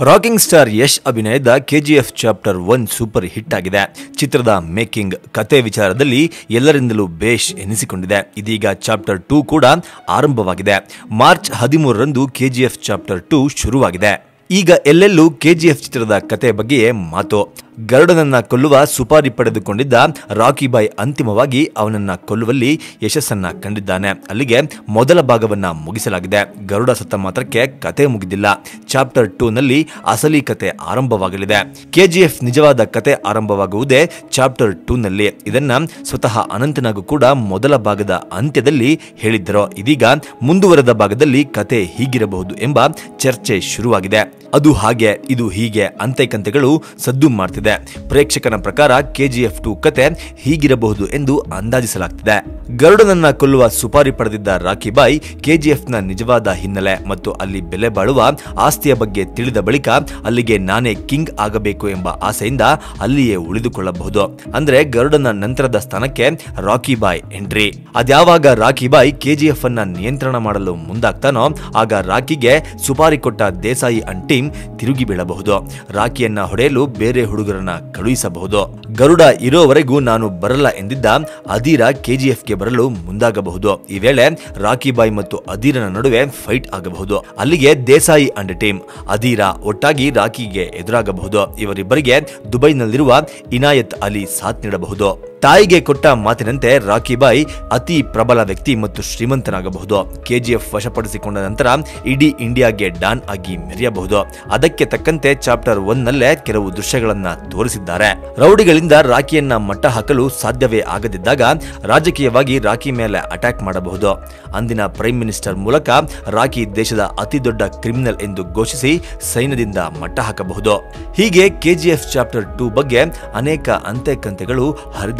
Rocking star Yash ಅಭಿನಯದ KGF chapter one super hit ಆಗಿದೆ. ಚಿತ್ರದ ಮೇಕಿಂಗ್ ಕತೆ ವಿಚಾರದಲ್ಲಿ ಎಲ್ಲರಿಂದಲೂ ಬೇಷ್ ಎನಿಸಿಕೊಂಡಿದೆ. ಇದೀಗ ಚಾಪ್ಟರ್ ಟೂ ಕೂಡ ಆರಂಭವಾಗಿದೆ. ಮಾರ್ಚ್ ಹದಿಮೂರರಂದು ಕೆಜಿಎಫ್ ಚಾಪ್ಟರ್ ಟೂ ಶುರುವಾಗಿದೆ. ಈಗ ಎಲ್ಲೆಲ್ಲೂ ಕೆಜಿಎಫ್ ಚಿತ್ರದ ಕತೆ ಬಗ್ಗೆಯೇ ಮಾತು. ಗರುಡನನ್ನ ಕೊಲ್ಲುವ ಸುಪಾರಿ ಪಡೆದುಕೊಂಡಿದ್ದ ರಾಕಿಬಾಯ್ ಅಂತಿಮವಾಗಿ ಅವನನ್ನ ಕೊಲ್ಲುವಲ್ಲಿ ಯಶಸ್ಸನ್ನ ಕಂಡಿದ್ದಾನೆ. ಅಲ್ಲಿಗೆ ಮೊದಲ ಭಾಗವನ್ನ ಮುಗಿಸಲಾಗಿದೆ. ಗರುಡ ಸತ್ತ ಮಾತ್ರಕ್ಕೆ ಕತೆ ಮುಗಿದಿಲ್ಲ. ಚಾಪ್ಟರ್ ಟೂ ನಲ್ಲಿ ಅಸಲಿ ಕತೆ ಆರಂಭವಾಗಲಿದೆ. ಕೆಜಿಎಫ್ ನಿಜವಾದ ಕತೆ ಆರಂಭವಾಗುವುದೇ ಚಾಪ್ಟರ್ ಟೂ ನಲ್ಲಿ. ಇದನ್ನ ಸ್ವತಃ ಅನಂತನಾಗೂ ಕೂಡ ಮೊದಲ ಭಾಗದ ಅಂತ್ಯದಲ್ಲಿ ಹೇಳಿದ್ದರು. ಇದೀಗ ಮುಂದುವರೆದ ಭಾಗದಲ್ಲಿ ಕತೆ ಹೀಗಿರಬಹುದು ಎಂಬ ಚರ್ಚೆ ಶುರುವಾಗಿದೆ. ಅದು ಹಾಗೆ, ಇದು ಹೀಗೆ ಅಂತೆಕಂತೆಗಳು ಸದ್ದು ಮಾಡ್ತಿದೆ. ಪ್ರೇಕ್ಷಕನ ಪ್ರಕಾರ ಕೆಜಿಎಫ್ ಟು ಕತೆ ಹೀಗಿರಬಹುದು ಎಂದು ಅಂದಾಜಿಸಲಾಗ್ತಿದೆ. ಗರುಡನನ್ನ ಕೊಲ್ಲುವ ಸುಪಾರಿ ಪಡೆದಿದ್ದ ರಾಖಿಬಾಯಿ ಕೆಜಿಎಫ್ನ ನಿಜವಾದ ಹಿನ್ನೆಲೆ ಮತ್ತು ಅಲ್ಲಿ ಬೆಲೆ ಬಾಳುವ ಆಸ್ತಿಯ ಬಗ್ಗೆ ತಿಳಿದ ಬಳಿಕ ಅಲ್ಲಿಗೆ ನಾನೇ ಕಿಂಗ್ ಆಗಬೇಕು ಎಂಬ ಆಸೆಯಿಂದ ಅಲ್ಲಿಯೇ ಉಳಿದುಕೊಳ್ಳಬಹುದು. ಅಂದ್ರೆ ಗರುಡನ ನಂತರದ ಸ್ಥಾನಕ್ಕೆ ರಾಕಿ ಬಾಯ್ ಎಂಟ್ರಿ. ಅದ್ಯಾವಾಗ ರಾಖಿಬಾಯ್ ಕೆಜಿಎಫ್ ಅನ್ನ ನಿಯಂತ್ರಣ ಮಾಡಲು ಮುಂದಾಗ್ತಾನೋ, ಆಗ ರಾಖಿಗೆ ಸುಪಾರಿ ಕೊಟ್ಟ ದೇಸಾಯಿ ಅಂಡ್ ಟೀಮ್ ತಿರುಗಿ ಬೀಳಬಹುದು. ರಾಖಿಯನ್ನ ಹೊಡೆಯಲು ಬೇರೆ ಹುಡುಗರನ್ನ ಕಳುಹಿಸಬಹುದು. ಗರುಡ ಇರೋವರೆಗೂ ನಾನು ಬರಲ್ಲ ಎಂದಿದ್ದ ಅಧೀರ ಕೆಜಿಎಫ್ಗೆ ಬರಲು ಮುಂದಾಗಬಹುದು. ಈ ವೇಳೆ ರಾಕಿಬಾಯಿ ಮತ್ತು ಅಧೀರನ ನಡುವೆ ಫೈಟ್ ಆಗಬಹುದು. ಅಲ್ಲಿಗೆ ದೇಸಾಯಿ ಅಂಡ್ ಟೀಮ್ ಅಧೀರ ಒಟ್ಟಾಗಿ ರಾಕಿಗೆ ಎದುರಾಗಬಹುದು. ಇವರಿಬ್ಬರಿಗೆ ದುಬೈನಲ್ಲಿರುವ ಇನಾಯತ್ ಅಲಿ ಸಾಥ್ ನೀಡಬಹುದು. ತಾಯಿಗೆ ಕೊಟ್ಟ ಮಾತಿನಂತೆ ರಾಖಿಬಾಯಿ ಬಾಯ್ ಅತಿ ಪ್ರಬಲ ವ್ಯಕ್ತಿ ಮತ್ತು ಶ್ರೀಮಂತನಾಗಬಹುದು. ಕೆಜಿಎಫ್ ವಶಪಡಿಸಿಕೊಂಡ ನಂತರ ಇಡೀ ಇಂಡಿಯಾಗೆ ಡಾನ್ ಆಗಿ ಮೆರೆಯಬಹುದು. ಅದಕ್ಕೆ ತಕ್ಕಂತೆ ಚಾಪ್ಟರ್ ಒನ್ ನಲ್ಲೇ ಕೆಲವು ದೃಶ್ಯಗಳನ್ನ ತೋರಿಸಿದ್ದಾರೆ. ರೌಡಿಗಳಿಂದ ರಾಖಿಯನ್ನ ಮಟ್ಟ ಹಾಕಲು ಸಾಧ್ಯವೇ ಆಗದಿದ್ದಾಗ ರಾಜಕೀಯವಾಗಿ ರಾಕಿ ಮೇಲೆ ಅಟ್ಯಾಕ್ ಮಾಡಬಹುದು. ಅಂದಿನ ಪ್ರೈಮ್ ಮಿನಿಸ್ಟರ್ ಮೂಲಕ ರಾಕಿ ದೇಶದ ಅತಿ ದೊಡ್ಡ ಕ್ರಿಮಿನಲ್ ಎಂದು ಘೋಷಿಸಿ ಸೈನ್ಯದಿಂದ ಮಟ್ಟ ಹಾಕಬಹುದು. ಹೀಗೆ ಕೆಜಿಎಫ್ ಚಾಪ್ಟರ್ ಟೂ ಬಗ್ಗೆ ಅನೇಕ ಅಂತೆಕಂತೆಗಳು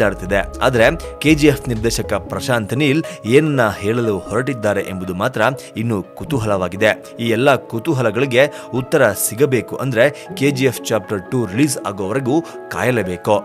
ಹರಿದಾಡುತ್ತಿದೆ ಆದರೆ ಕೆಜಿಎಫ್ ನಿರ್ದೇಶಕ ಪ್ರಶಾಂತ್ ನೀಲ್ ಏನನ್ನ ಹೇಳಲು ಹೊರಟಿದ್ದಾರೆ ಎಂಬುದು ಮಾತ್ರ ಇನ್ನು ಕುತೂಹಲವಾಗಿದೆ. ಈ ಎಲ್ಲ ಕುತೂಹಲಗಳಿಗೆ ಉತ್ತರ ಸಿಗಬೇಕು ಅಂದ್ರೆ ಕೆಜಿಎಫ್ ಚಾಪ್ಟರ್ ಟೂ ರಿಲೀಸ್ ಆಗೋವರೆಗೂ ಕಾಯಲೇಬೇಕು.